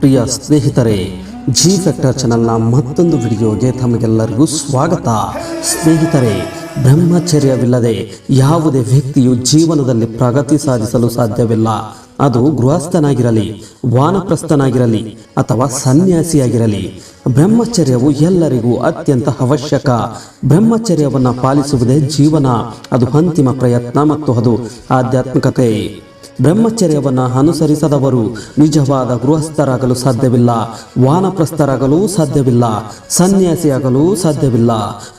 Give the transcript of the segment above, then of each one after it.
ಪ್ರಿಯ ಸ್ನೇಹಿತರೆ G factor ಚಾನಲ್ನ ಮತ್ತೊಂದು ವಿಡಿಯೋಗೆ ತಮಗೆಲ್ಲರಿಗೂ ಸ್ವಾಗತ. ಸ್ನೇಹಿತರೆ, ಬ್ರಹ್ಮಚರ್ಯವಿಲ್ಲದೆ ಯಾವುದೇ ವ್ಯಕ್ತಿಯು ಜೀವನದಲ್ಲಿ ಪ್ರಗತಿ ಸಾಧಿಸಲು ಸಾಧ್ಯವಿಲ್ಲ. ಅದು ಗೃಹಸ್ಥನಾಗಿರಲಿ, ವಾನಪ್ರಸ್ಥನಾಗಿರಲಿ ಅಥವಾ ಸನ್ಯಾಸಿಯಾಗಿರಲಿ, ಬ್ರಹ್ಮಚರ್ಯವು ಎಲ್ಲರಿಗೂ ಅತ್ಯಂತ ಅವಶ್ಯಕ. ಬ್ರಹ್ಮಚರ್ಯವನ್ನು ಪಾಲಿಸುವುದೇ ಜೀವನ. ಅದು ಅಂತಿಮ ಪ್ರಯತ್ನ ಮತ್ತು ಅದು ಆಧ್ಯಾತ್ಮಿಕತೆ. ಬ್ರಹ್ಮಚರ್ಯವನ್ನು ಅನುಸರಿಸದವರು ನಿಜವಾದ ಗೃಹಸ್ಥರಾಗಲು ಸಾಧ್ಯವಿಲ್ಲ, ವಾನಪ್ರಸ್ಥರಾಗಲು ಸಾಧ್ಯವಿಲ್ಲ, ಸನ್ಯಾಸಿಯಾಗಲು ಸಾಧ್ಯವಿಲ್ಲ.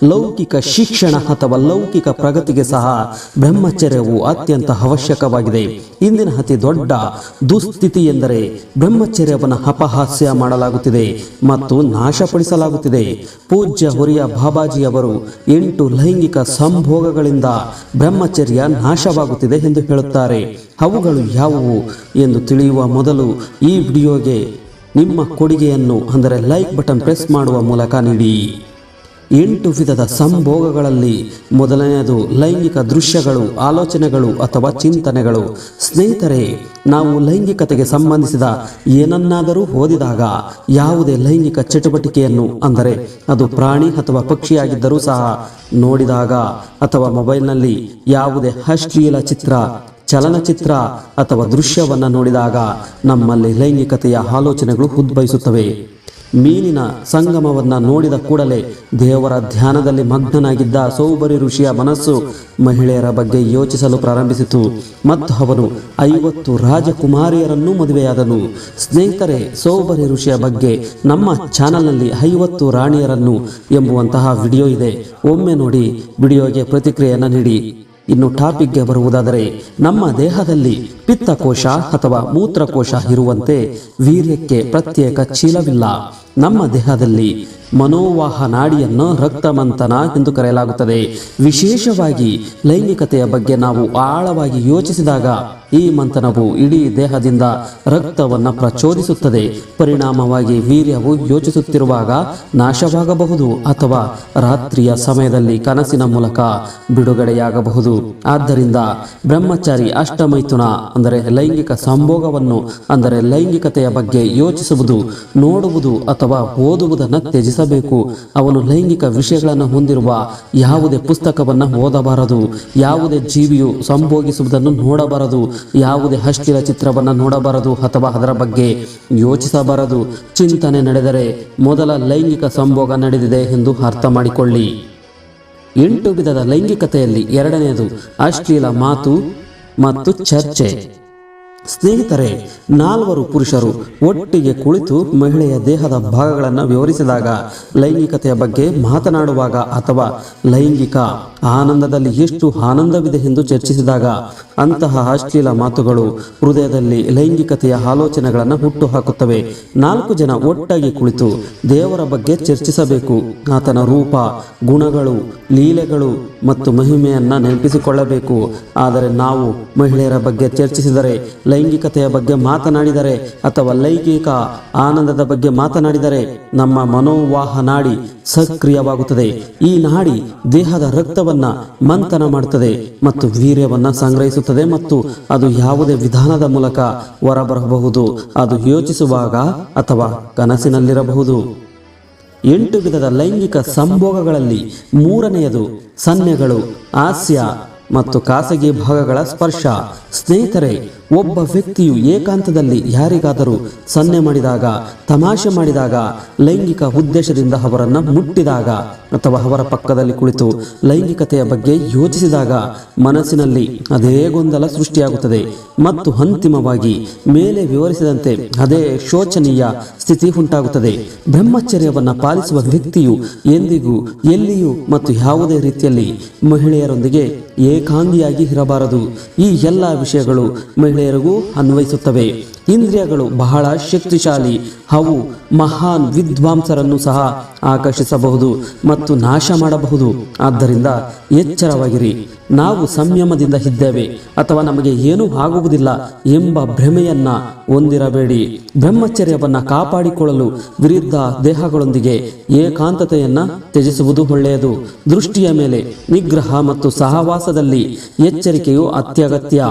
ಲೌಕಿಕ ಶಿಕ್ಷಣ ಅಥವಾ ಲೌಕಿಕ ಪ್ರಗತಿಗೆ ಸಹ ಬ್ರಹ್ಮಚರ್ಯವು ಅತ್ಯಂತ ಅವಶ್ಯಕವಾಗಿದೆ. ಇಂದಿನ ಅತಿ ದೊಡ್ಡ ದುಸ್ಥಿತಿ ಎಂದರೆ ಬ್ರಹ್ಮಚರ್ಯವನ್ನು ಅಪಹಾಸ್ಯ ಮಾಡಲಾಗುತ್ತಿದೆ ಮತ್ತು ನಾಶಪಡಿಸಲಾಗುತ್ತಿದೆ. ಪೂಜ್ಯ ಹುರಿಯ ಬಾಬಾಜಿಯವರು ಎಂಟು ಲೈಂಗಿಕ ಸಂಭೋಗಗಳಿಂದ ಬ್ರಹ್ಮಚರ್ಯ ನಾಶವಾಗುತ್ತಿದೆ ಎಂದು ಹೇಳುತ್ತಾರೆ. ಅವುಗಳು ಯಾವುವು ಎಂದು ತಿಳಿಯುವ ಮೊದಲು ಈ ವಿಡಿಯೋಗೆ ನಿಮ್ಮ ಕೊಡುಗೆಯನ್ನು, ಅಂದರೆ ಲೈಕ್ ಬಟನ್ ಪ್ರೆಸ್ ಮಾಡುವ ಮೂಲಕ ನೀಡಿ. ಎಂಟು ವಿಧದ ಸಂಭೋಗಗಳಲ್ಲಿ ಮೊದಲನೆಯದು ಲೈಂಗಿಕ ದೃಶ್ಯಗಳು, ಆಲೋಚನೆಗಳು ಅಥವಾ ಚಿಂತನೆಗಳು. ಸ್ನೇಹಿತರೆ, ನಾವು ಲೈಂಗಿಕತೆಗೆ ಸಂಬಂಧಿಸಿದ ಏನನ್ನಾದರೂ ಓದಿದಾಗ ಯಾವುದೇ ಲೈಂಗಿಕ ಚಟುವಟಿಕೆಯನ್ನು, ಅಂದರೆ ಅದು ಪ್ರಾಣಿ ಅಥವಾ ಪಕ್ಷಿಯಾಗಿದ್ದರೂ ಸಹ ನೋಡಿದಾಗ ಅಥವಾ ಮೊಬೈಲ್ನಲ್ಲಿ ಯಾವುದೇ ಅಶ್ಲೀಲ ಚಿತ್ರ ಚಲನಚಿತ್ರ ಅಥವಾ ದೃಶ್ಯವನ್ನು ನೋಡಿದಾಗ ನಮ್ಮಲ್ಲಿ ಲೈಂಗಿಕತೆಯ ಆಲೋಚನೆಗಳು ಉದ್ಭವಿಸುತ್ತವೆ. ಮೀನಿನ ಸಂಗಮವನ್ನು ನೋಡಿದ ಕೂಡಲೇ ದೇವರ ಧ್ಯಾನದಲ್ಲಿ ಮಗ್ನನಾಗಿದ್ದ ಸೌಬರಿ ಋಷಿಯ ಮನಸ್ಸು ಮಹಿಳೆಯರ ಬಗ್ಗೆ ಯೋಚಿಸಲು ಪ್ರಾರಂಭಿಸಿತು. ಮತ್ತು ಅವನು ಐವತ್ತು ರಾಜಕುಮಾರಿಯರನ್ನು ಮದುವೆಯಾದನು. ಸ್ನೇಹಿತರೆ, ಸೌಬರಿ ಋಷಿಯ ಬಗ್ಗೆ ನಮ್ಮ ಚಾನಲ್ನಲ್ಲಿ ಐವತ್ತು ರಾಣಿಯರನ್ನು ಎಂಬುವಂತಹ ವಿಡಿಯೋ ಇದೆ. ಒಮ್ಮೆ ನೋಡಿ, ವಿಡಿಯೋಗೆ ಪ್ರತಿಕ್ರಿಯೆಯನ್ನು ನೀಡಿ. ಇನ್ನು ಟಾಪಿಕ್ಗೆ ಬರುವುದಾದರೆ ನಮ್ಮ ದೇಹದಲ್ಲಿ ಪಿತ್ತಕೋಶ ಅಥವಾ ಮೂತ್ರಕೋಶ ಇರುವಂತೆ ವೀರ್ಯಕ್ಕೆ ಪ್ರತ್ಯೇಕ ಚೀಲವಿಲ್ಲ. ನಮ್ಮ ದೇಹದಲ್ಲಿ ಮನೋವಾಹ ನಾಡಿಯನ್ನು ರಕ್ತಮಂಥನ ಎಂದು ಕರೆಯಲಾಗುತ್ತದೆ. ವಿಶೇಷವಾಗಿ ಲೈಂಗಿಕತೆಯ ಬಗ್ಗೆ ನಾವು ಆಳವಾಗಿ ಯೋಚಿಸಿದಾಗ ಈ ಮಂಥನವು ಇಡೀ ದೇಹದಿಂದ ರಕ್ತವನ್ನು ಪ್ರಚೋದಿಸುತ್ತದೆ. ಪರಿಣಾಮವಾಗಿ ವೀರ್ಯವು ಯೋಚಿಸುತ್ತಿರುವಾಗ ನಾಶವಾಗಬಹುದು ಅಥವಾ ರಾತ್ರಿಯ ಸಮಯದಲ್ಲಿ ಕನಸಿನ ಮೂಲಕ ಬಿಡುಗಡೆಯಾಗಬಹುದು. ಆದ್ದರಿಂದ ಬ್ರಹ್ಮಚಾರಿ ಅಷ್ಟಮೈಥುನ ಅಂದರೆ ಲೈಂಗಿಕ ಸಂಭೋಗವನ್ನು ಅಂದರೆ ಲೈಂಗಿಕತೆಯ ಬಗ್ಗೆ ಯೋಚಿಸುವುದು, ನೋಡುವುದು ಅಥವಾ ಓದುವುದನ್ನು ತ್ಯಜಿಸಬೇಕು ಅವನು ಲೈಂಗಿಕ ವಿಷಯಗಳನ್ನು ಹೊಂದಿರುವ ಯಾವುದೇ ಪುಸ್ತಕವನ್ನು ಓದಬಾರದು. ಯಾವುದೇ ಜೀವಿಯು ಸಂಭೋಗಿಸುವುದನ್ನು ನೋಡಬಾರದು. ಯಾವುದೇ ಹಸ್ತಿರ ಚಿತ್ರವನ್ನು ನೋಡಬಾರದು ಅಥವಾ ಅದರ ಬಗ್ಗೆ ಯೋಚಿಸಬಾರದು. ಚಿಂತನೆ ನಡೆದರೆ ಮೊದಲ ಲೈಂಗಿಕ ಸಂಭೋಗ ನಡೆದಿದೆ ಎಂದು ಅರ್ಥ ಮಾಡಿಕೊಳ್ಳಿ. ಎಂಟು ವಿಧದ ಲೈಂಗಿಕತೆಯಲ್ಲಿ ಎರಡನೆಯದು ಅಶ್ಲೀಲ ಮಾತು ಮತ್ತು ಚರ್ಚೆ. ಸ್ನೇಹಿತರೆ, ನಾಲ್ವರು ಪುರುಷರು ಒಟ್ಟಿಗೆ ಕುಳಿತು ಮಹಿಳೆಯ ದೇಹದ ಭಾಗಗಳನ್ನು ವಿವರಿಸಿದಾಗ ಲೈಂಗಿಕತೆಯ ಬಗ್ಗೆ ಮಾತನಾಡುವಾಗ ಅಥವಾ ಲೈಂಗಿಕ ಆನಂದದಲ್ಲಿ ಎಷ್ಟು ಆನಂದವಿದೆ ಎಂದು ಚರ್ಚಿಸಿದಾಗ ಅಂತಹ ಅಶ್ಲೀಲ ಮಾತುಗಳು ಹೃದಯದಲ್ಲಿ ಲೈಂಗಿಕತೆಯ ಆಲೋಚನೆಗಳನ್ನು ಹುಟ್ಟು ಹಾಕುತ್ತವೆ ನಾಲ್ಕು ಜನ ಒಟ್ಟಾಗಿ ಕುಳಿತು ದೇವರ ಬಗ್ಗೆ ಚರ್ಚಿಸಬೇಕು. ಆತನ ರೂಪ, ಗುಣಗಳು, ಲೀಲೆಗಳು ಮತ್ತು ಮಹಿಮೆಯನ್ನ ನೆನಪಿಸಿಕೊಳ್ಳಬೇಕು. ಆದರೆ ನಾವು ಮಹಿಳೆಯರ ಬಗ್ಗೆ ಚರ್ಚಿಸಿದರೆ ಲೈಂಗಿಕತೆಯ ಬಗ್ಗೆ ಮಾತನಾಡಿದರೆ ಅಥವಾ ಲೈಂಗಿಕ ಆನಂದದ ಬಗ್ಗೆ ಮಾತನಾಡಿದರೆ ನಮ್ಮ ಮನೋವಾಹ ನಾಡಿ ಸಕ್ರಿಯವಾಗುತ್ತದೆ. ಈ ನಾಡಿ ದೇಹದ ರಕ್ತವನ್ನ ಮಂಥನ ಮಾಡುತ್ತದೆ ಮತ್ತು ವೀರ್ಯವನ್ನ ಸಂಗ್ರಹಿಸುತ್ತದೆ ಮತ್ತು ಅದು ಯಾವುದೇ ವಿಧಾನದ ಮೂಲಕ ಹೊರಬರಬಹುದು. ಅದು ಯೋಚಿಸುವಾಗ ಅಥವಾ ಕನಸಿನಲ್ಲಿರಬಹುದು. ಎಂಟು ವಿಧದ ಲೈಂಗಿಕ ಸಂಭೋಗಗಳಲ್ಲಿ ಮೂರನೆಯದು ಸನ್ನೆಗಳು, ಹಾಸ್ಯ ಮತ್ತು ಖಾಸಗಿ ಭಾಗಗಳ ಸ್ಪರ್ಶ. ಸ್ನೇಹಿತರೆ, ಒಬ್ಬ ವ್ಯಕ್ತಿಯು ಏಕಾಂತದಲ್ಲಿ ಯಾರಿಗಾದರೂ ಸನ್ನೆ ಮಾಡಿದಾಗ, ತಮಾಷೆ ಮಾಡಿದಾಗ, ಲೈಂಗಿಕ ಉದ್ದೇಶದಿಂದ ಅವರನ್ನು ಮುಟ್ಟಿದಾಗ ಅಥವಾ ಅವರ ಪಕ್ಕದಲ್ಲಿ ಕುಳಿತು ಲೈಂಗಿಕತೆಯ ಬಗ್ಗೆ ಯೋಚಿಸಿದಾಗ ಮನಸ್ಸಿನಲ್ಲಿ ಅದೇ ಗೊಂದಲ ಸೃಷ್ಟಿಯಾಗುತ್ತದೆ ಮತ್ತು ಅಂತಿಮವಾಗಿ ಮೇಲೆ ವಿವರಿಸಿದಂತೆ ಅದೇ ಶೋಚನೀಯ ಸ್ಥಿತಿ ಉಂಟಾಗುತ್ತದೆ. ಬ್ರಹ್ಮಚರ್ಯವನ್ನು ಪಾಲಿಸುವ ವ್ಯಕ್ತಿಯು ಎಂದಿಗೂ ಎಲ್ಲಿಯೂ ಮತ್ತು ಯಾವುದೇ ರೀತಿಯಲ್ಲಿ ಮಹಿಳೆಯರೊಂದಿಗೆ ಏಕಾಂಗಿಯಾಗಿ ಇರಬಾರದು. ಈ ಎಲ್ಲ ವಿಷಯಗಳು ಮಹಿಳೆಯರಿಗೂ ಅನ್ವಯಿಸುತ್ತವೆ. ಇಂದ್ರಿಯಗಳು ಬಹಳ ಶಕ್ತಿಶಾಲಿ. ಅವು ಮಹಾನ್ ವಿದ್ವಾಂಸರನ್ನು ಸಹ ಆಕರ್ಷಿಸಬಹುದು ಮತ್ತು ನಾಶ ಮಾಡಬಹುದು. ಆದ್ದರಿಂದ ಎಚ್ಚರವಾಗಿರಿ. ನಾವು ಸಂಯಮದಿಂದ ಇದ್ದೇವೆ. ಅಥವಾ ನಮಗೆ ಏನೂ ಆಗುವುದಿಲ್ಲ ಎಂಬ ಭ್ರಮೆಯನ್ನ ಹೊಂದಿರಬೇಡಿ. ಬ್ರಹ್ಮಚರ್ಯವನ್ನ ಕಾಪಾಡಿಕೊಳ್ಳಲು ವಿರುದ್ಧ ದೇಹಗಳೊಂದಿಗೆ ಏಕಾಂತತೆಯನ್ನ ತ್ಯಜಿಸುವುದು ಒಳ್ಳೆಯದು. ದೃಷ್ಟಿಯ ಮೇಲೆ ನಿಗ್ರಹ ಮತ್ತು ಸಹವಾಸದಲ್ಲಿ ಎಚ್ಚರಿಕೆಯು ಅತ್ಯಗತ್ಯ.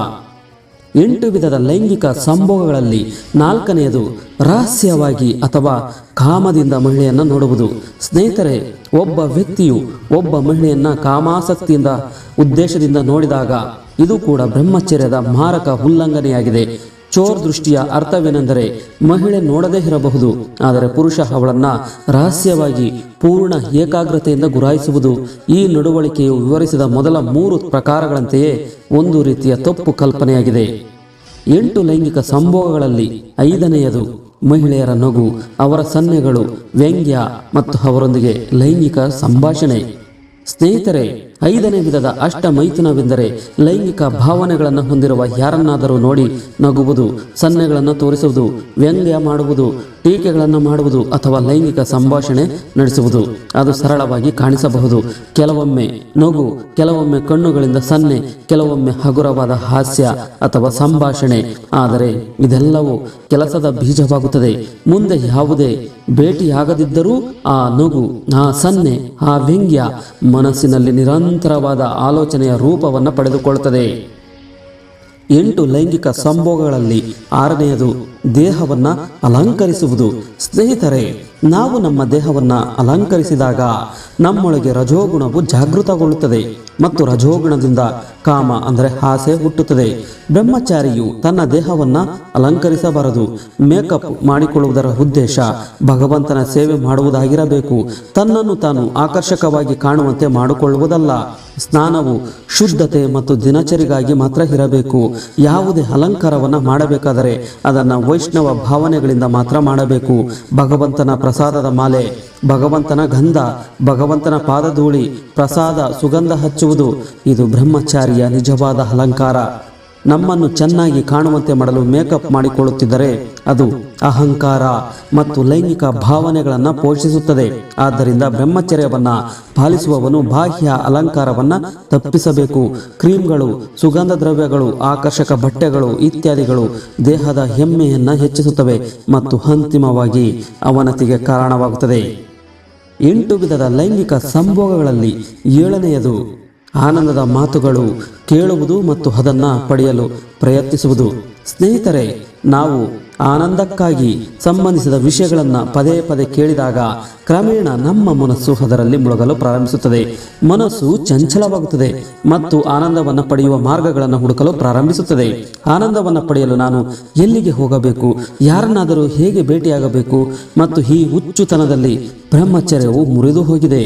ಎಂಟು ವಿಧದ ಲೈಂಗಿಕ ಸಂಭೋಗಗಳಲ್ಲಿ ನಾಲ್ಕನೆಯದು ರಹಸ್ಯವಾಗಿ ಅಥವಾ ಕಾಮದಿಂದ ಮಹಿಳೆಯನ್ನು ನೋಡುವುದು. ಸ್ನೇಹಿತರೆ, ಒಬ್ಬ ವ್ಯಕ್ತಿಯು ಒಬ್ಬ ಮಹಿಳೆಯನ್ನ ಕಾಮಾಸಕ್ತಿಯಿಂದ ಉದ್ದೇಶದಿಂದ ನೋಡಿದಾಗ ಇದು ಕೂಡ ಬ್ರಹ್ಮಚರ್ಯದ ಮಾರಕ ಉಲ್ಲಂಘನೆಯಾಗಿದೆ. ಚೋರ್ ದೃಷ್ಟಿಯ ಅರ್ಥವೇನೆಂದರೆ ಮಹಿಳೆ ನೋಡದೇ ಇರಬಹುದು, ಆದರೆ ಪುರುಷ ಅವಳನ್ನ ರಹಸ್ಯವಾಗಿ, ಪೂರ್ಣ ಏಕಾಗ್ರತೆಯಿಂದ ಗುರಾಯಿಸುವುದು ಈ ನಡವಳಿಕೆಯು ವಿವರಿಸಿದ ಮೊದಲ ಮೂರು ಪ್ರಕಾರಗಳಂತೆಯೇ ಒಂದು ರೀತಿಯ ತಪ್ಪು ಕಲ್ಪನೆಯಾಗಿದೆ. ಎಂಟು ಲೈಂಗಿಕ ಸಂಭೋಗಗಳಲ್ಲಿ ಐದನೆಯದು ಮಹಿಳೆಯರ ನಗು, ಅವರ ಸನ್ನೆಗಳು, ವ್ಯಂಗ್ಯ ಮತ್ತು ಅವರೊಂದಿಗೆ ಲೈಂಗಿಕ ಸಂಭಾಷಣೆ. ಸ್ನೇಹಿತರೆ ಐದನೇ ವಿಧದ ಅಷ್ಟ ಮೈಥುನವೆಂದರೆ ಲೈಂಗಿಕ ಭಾವನೆಗಳನ್ನು ಹೊಂದಿರುವ ಯಾರನ್ನಾದರೂ ನೋಡಿ ನಗುವುದು, ಸನ್ನೆಗಳನ್ನು ತೋರಿಸುವುದು, ವ್ಯಂಗ್ಯ ಮಾಡುವುದು, ಟೀಕೆಗಳನ್ನು ಮಾಡುವುದು ಅಥವಾ ಲೈಂಗಿಕ ಸಂಭಾಷಣೆ ನಡೆಸುವುದು. ಅದು ಸರಳವಾಗಿ ಕಾಣಿಸಬಹುದು. ಕೆಲವೊಮ್ಮೆ ನಗು, ಕೆಲವೊಮ್ಮೆ ಕಣ್ಣುಗಳಿಂದ ಸನ್ನೆ, ಕೆಲವೊಮ್ಮೆ ಹಗುರವಾದ ಹಾಸ್ಯ ಅಥವಾ ಸಂಭಾಷಣೆ. ಆದರೆ ಇದೆಲ್ಲವೂ ಕೆಲಸದ ಬೀಜವಾಗುತ್ತದೆ. ಮುಂದೆ ಯಾವುದೇ ಭೇಟಿಯಾಗದಿದ್ದರೂ ಆ ನಗು, ಆ ಸನ್ನೆ, ಆ ವ್ಯಂಗ್ಯ ಮನಸ್ಸಿನಲ್ಲಿ ನಿರಂತರವಾದ ಆಲೋಚನೆಯ ರೂಪವನ್ನು ಪಡೆದುಕೊಳ್ಳುತ್ತದೆ. ಎಂಟು ಲೈಂಗಿಕ ಸಂಭೋಗಗಳಲ್ಲಿ ಆರನೆಯದು ದೇಹವನ್ನ ಅಲಂಕರಿಸುವುದು. ಸ್ನೇಹಿತರೆ, ನಾವು ನಮ್ಮ ದೇಹವನ್ನ ಅಲಂಕರಿಸಿದಾಗ ನಮ್ಮೊಳಗೆ ರಜೋಗುಣವು ಜಾಗೃತಗೊಳ್ಳುತ್ತದೆ. ಮತ್ತು ರಜೋಗುಣದಿಂದ ಕಾಮ ಅಂದರೆ ಆಸೆ ಹುಟ್ಟುತ್ತದೆ. ಬ್ರಹ್ಮಚಾರಿಯು ತನ್ನ ದೇಹವನ್ನ ಅಲಂಕರಿಸಬಾರದು. ಮೇಕಪ್ ಮಾಡಿಕೊಳ್ಳುವುದರ ಉದ್ದೇಶ ಭಗವಂತನ ಸೇವೆ ಮಾಡುವುದಾಗಿರಬೇಕು. ತನ್ನನ್ನು ತಾನು ಆಕರ್ಷಕವಾಗಿ ಕಾಣುವಂತೆ ಮಾಡಿಕೊಳ್ಳುವುದಲ್ಲ. ಸ್ನಾನವು ಶುದ್ಧತೆ ಮತ್ತು ದಿನಚರಿಗಾಗಿ ಮಾತ್ರ ಇರಬೇಕು. ಯಾವುದೇ ಅಲಂಕಾರವನ್ನು ಮಾಡಬೇಕಾದರೆ ಅದನ್ನು ವೈಷ್ಣವ ಭಾವನೆಗಳಿಂದ ಮಾತ್ರ ಮಾಡಬೇಕು. ಭಗವಂತನ ಪ್ರಸಾದದ ಮಾಲೆ ಭಗವಂತನ ಗಂಧ, ಭಗವಂತನ ಪಾದಧೂಳಿ, ಪ್ರಸಾದ, ಸುಗಂಧ ಹಚ್ಚುವುದು ಇದು ಬ್ರಹ್ಮಚಾರಿಯ ನಿಜವಾದ ಅಲಂಕಾರ. ನಮ್ಮನ್ನು ಚೆನ್ನಾಗಿ ಕಾಣುವಂತೆ ಮಾಡಲು ಮೇಕಪ್ ಮಾಡಿಕೊಳ್ಳುತ್ತಿದ್ದರೆ ಅದು ಅಹಂಕಾರ ಮತ್ತು ಲೈಂಗಿಕ ಭಾವನೆಗಳನ್ನು ಪೋಷಿಸುತ್ತದೆ. ಆದ್ದರಿಂದ ಬ್ರಹ್ಮಚರ್ಯವನ್ನು ಪಾಲಿಸುವವನು ಬಾಹ್ಯ ಅಲಂಕಾರವನ್ನು ತಪ್ಪಿಸಬೇಕು. ಕ್ರೀಮ್ಗಳು, ಸುಗಂಧ ದ್ರವ್ಯಗಳು, ಆಕರ್ಷಕ ಬಟ್ಟೆಗಳು ಇತ್ಯಾದಿಗಳು ದೇಹದ ಹೆಮ್ಮೆಯನ್ನು ಹೆಚ್ಚಿಸುತ್ತವೆ ಮತ್ತು ಅಂತಿಮವಾಗಿ ಅವನತಿಗೆ ಕಾರಣವಾಗುತ್ತದೆ. ಎಂಟು ವಿಧದ ಲೈಂಗಿಕ ಸಂಭೋಗಗಳಲ್ಲಿ ಏಳನೆಯದು ಆನಂದದ ಮಾತುಗಳು ಕೇಳುವುದು ಮತ್ತು ಅದನ್ನು ಪಡೆಯಲು ಪ್ರಯತ್ನಿಸುವುದು. ಸ್ನೇಹಿತರೆ ನಾವು ಆನಂದಕ್ಕಾಗಿ ಸಂಬಂಧಿಸಿದ ವಿಷಯಗಳನ್ನು ಪದೇ ಪದೇ ಕೇಳಿದಾಗ ಕ್ರಮೇಣ ನಮ್ಮ ಮನಸ್ಸು ಅದರಲ್ಲಿ ಮುಳುಗಲು ಪ್ರಾರಂಭಿಸುತ್ತದೆ. ಮನಸ್ಸು ಚಂಚಲವಾಗುತ್ತದೆ ಮತ್ತು ಆನಂದವನ್ನು ಪಡೆಯುವ ಮಾರ್ಗಗಳನ್ನು ಹುಡುಕಲು ಪ್ರಾರಂಭಿಸುತ್ತದೆ. ಆನಂದವನ್ನು ಪಡೆಯಲು ನಾನು ಎಲ್ಲಿಗೆ ಹೋಗಬೇಕು, ಯಾರನ್ನಾದರೂ ಹೇಗೆ ಭೇಟಿಯಾಗಬೇಕು ಮತ್ತು ಈ ಹುಚ್ಚುತನದಲ್ಲಿ ಬ್ರಹ್ಮಚರ್ಯವು ಮುರಿದು ಹೋಗಿದೆ.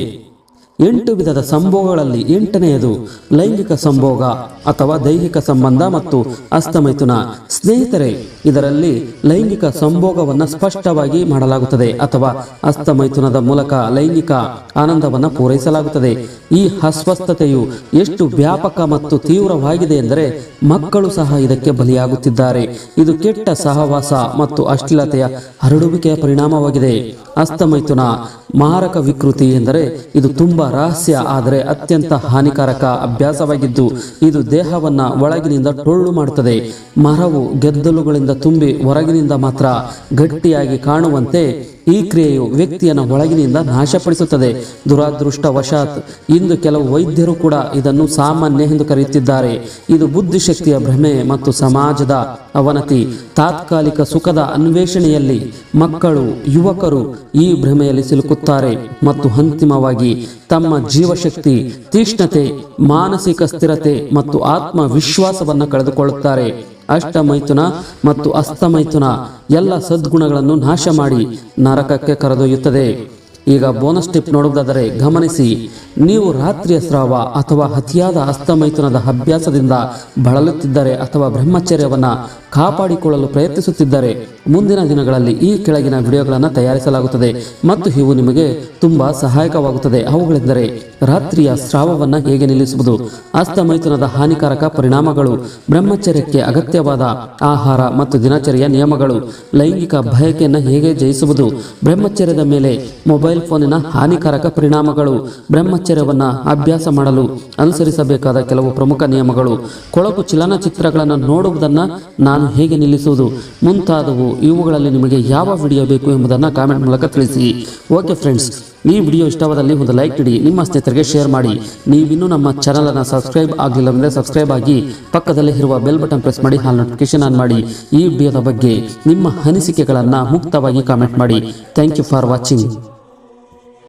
ಎಂಟು ವಿಧದ ಸಂಭೋಗಗಳಲ್ಲಿ ಎಂಟನೆಯದು ಲೈಂಗಿಕ ಸಂಭೋಗ ಅಥವಾ ದೈಹಿಕ ಸಂಬಂಧ ಮತ್ತು ಅಸ್ತಮೈಥುನ ಸ್ನೇಹಿತರೆ, ಇದರಲ್ಲಿ ಲೈಂಗಿಕ ಸಂಭೋಗವನ್ನು ಸ್ಪಷ್ಟವಾಗಿ ಮಾಡಲಾಗುತ್ತದೆ ಅಥವಾ ಅಸ್ತಮೈಥುನದ ಮೂಲಕ ಲೈಂಗಿಕ ಆನಂದವನ್ನು ಪೂರೈಸಲಾಗುತ್ತದೆ. ಈ ಅಸ್ವಸ್ಥತೆಯು ಎಷ್ಟು ವ್ಯಾಪಕ ಮತ್ತು ತೀವ್ರವಾಗಿದೆ ಎಂದರೆ ಮಕ್ಕಳು ಸಹ ಇದಕ್ಕೆ ಬಲಿಯಾಗುತ್ತಿದ್ದಾರೆ. ಇದು ಕೆಟ್ಟ ಸಹವಾಸ ಮತ್ತು ಅಶ್ಲೀಲತೆಯ ಹರಡುವಿಕೆಯ ಪರಿಣಾಮವಾಗಿದೆ. ಅಸ್ತಮೈಥುನ ಮಾರಕ ವಿಕೃತಿ ಎಂದರೆ ಇದು ತುಂಬಾ ರಹಸ್ಯ, ಆದರೆ ಅತ್ಯಂತ ಹಾನಿಕಾರಕ ಅಭ್ಯಾಸವಾಗಿದ್ದು, ಇದು ದೇಹವನ್ನ ಒಳಗಿನಿಂದ ಟೊಳ್ಳು ಮಾಡುತ್ತದೆ. ಮರವು ಗೆದ್ದಲುಗಳಿಂದ ತುಂಬಿ ಹೊರಗಿನಿಂದ ಮಾತ್ರ ಗಟ್ಟಿಯಾಗಿ ಕಾಣುವಂತೆ ಈ ಕ್ರಿಯೆಯು ವ್ಯಕ್ತಿಯನ್ನು ಒಳಗಿನಿಂದ ನಾಶಪಡಿಸುತ್ತದೆ. ದುರಾದೃಷ್ಟವಶಾತ್ ಇಂದು ಕೆಲವು ವೈದ್ಯರು ಕೂಡ ಇದನ್ನು ಸಾಮಾನ್ಯ ಎಂದು ಕರೆಯುತ್ತಿದ್ದಾರೆ. ಇದು ಬುದ್ಧಿಶಕ್ತಿಯ ಭ್ರಮೆ ಮತ್ತು ಸಮಾಜದ ಅವನತಿ. ತಾತ್ಕಾಲಿಕ ಸುಖದ ಅನ್ವೇಷಣೆಯಲ್ಲಿ ಮಕ್ಕಳು, ಯುವಕರು ಈ ಭ್ರಮೆಯಲ್ಲಿ ಸಿಲುಕುತ್ತಾರೆ ಮತ್ತು ಅಂತಿಮವಾಗಿ ತಮ್ಮ ಜೀವಶಕ್ತಿ, ತೀಕ್ಷ್ಣತೆ, ಮಾನಸಿಕ ಸ್ಥಿರತೆ ಮತ್ತು ಆತ್ಮವಿಶ್ವಾಸವನ್ನು ಕಳೆದುಕೊಳ್ಳುತ್ತಾರೆ. ಅಷ್ಟಮೈಥುನ ಮತ್ತು ಅಸ್ತಮೈಥುನ ಎಲ್ಲ ಸದ್ಗುಣಗಳನ್ನು ನಾಶ ಮಾಡಿ ನರಕಕ್ಕೆ ಕರೆದೊಯ್ಯುತ್ತದೆ. ಈಗ ಬೋನಸ್ ಟಿಪ್ ನೋಡುವುದಾದರೆ ಗಮನಿಸಿ, ನೀವು ರಾತ್ರಿಯ ಸ್ರಾವ ಅಥವಾ ಅತಿಯಾದ ಅಸ್ತಮೈಥುನದ ಅಭ್ಯಾಸದಿಂದ ಬಳಲುತ್ತಿದ್ದರೆ ಅಥವಾ ಬ್ರಹ್ಮಚರ್ಯವನ್ನು ಕಾಪಾಡಿಕೊಳ್ಳಲು ಪ್ರಯತ್ನಿಸುತ್ತಿದ್ದರೆ, ಮುಂದಿನ ದಿನಗಳಲ್ಲಿ ಈ ಕೆಳಗಿನ ವಿಡಿಯೋಗಳನ್ನು ತಯಾರಿಸಲಾಗುತ್ತದೆ ಮತ್ತು ಇವು ನಿಮಗೆ ತುಂಬಾ ಸಹಾಯಕವಾಗುತ್ತದೆ. ಅವುಗಳೆಂದರೆ, ರಾತ್ರಿಯ ಸ್ರಾವವನ್ನು ಹೇಗೆ ನಿಲ್ಲಿಸುವುದು ಅಸ್ತಮೈಥುನದ ಹಾನಿಕಾರಕ ಪರಿಣಾಮಗಳು, ಬ್ರಹ್ಮಚರ್ಯಕ್ಕೆ ಅಗತ್ಯವಾದ ಆಹಾರ ಮತ್ತು ದಿನಚರಿಯ ನಿಯಮಗಳು, ಲೈಂಗಿಕ ಬಯಕೆಯನ್ನು ಹೇಗೆ ಜಯಿಸುವುದು, ಬ್ರಹ್ಮಚರ್ಯದ ಮೇಲೆ ಮೊಬೈಲ್ ಫೋನಿನ ಹಾನಿಕಾರಕ ಪರಿಣಾಮಗಳು, ಬ್ರಹ್ಮಚರ್ಯವನ್ನ ಅಭ್ಯಾಸ ಮಾಡಲು ಅನುಸರಿಸಬೇಕಾದ ಕೆಲವು ಪ್ರಮುಖ ನಿಯಮಗಳು. ಕೊಳಕು ಚಲನಚಿತ್ರಗಳನ್ನು ನೋಡುವುದನ್ನ ನಾನು ಹೇಗೆ ನಿಲ್ಲಿಸುವುದು? ಮುಂತಾದವು. ಇವುಗಳಲ್ಲಿ ನಿಮಗೆ ಯಾವ ವಿಡಿಯೋ ಬೇಕು ಎಂಬುದನ್ನು ಕಾಮೆಂಟ್ ಮೂಲಕ ತಿಳಿಸಿ. ಓಕೆ ಫ್ರೆಂಡ್ಸ್ ಈ ವಿಡಿಯೋ ಇಷ್ಟವಾದಲ್ಲಿ ಒಂದು ಲೈಕ್ ಇಡಿ. ನಿಮ್ಮ ಸ್ನೇಹಿತರಿಗೆ ಶೇರ್ ಮಾಡಿ. ನೀವಿನ್ನೂ ನಮ್ಮ ಚಾನಲ್ ಅನ್ನು ಸಬ್ಸ್ಕ್ರೈಬ್ ಆಗಿಲ್ಲ ಅಂದರೆ ಸಬ್ಸ್ಕ್ರೈಬ್ ಆಗಿ ಪಕ್ಕದಲ್ಲಿ ಇರುವ ಬೆಲ್ ಬಟನ್ ಪ್ರೆಸ್ ಮಾಡಿ ಹಾಲ್ ನೋಟಿಫಿಕೇಶನ್ ಆನ್ ಮಾಡಿ. ಈ ವಿಡಿಯೋದ ಬಗ್ಗೆ ನಿಮ್ಮ ಅನಿಸಿಕೆಗಳನ್ನು ಮುಕ್ತವಾಗಿ ಕಾಮೆಂಟ್ ಮಾಡಿ. Thank you for watching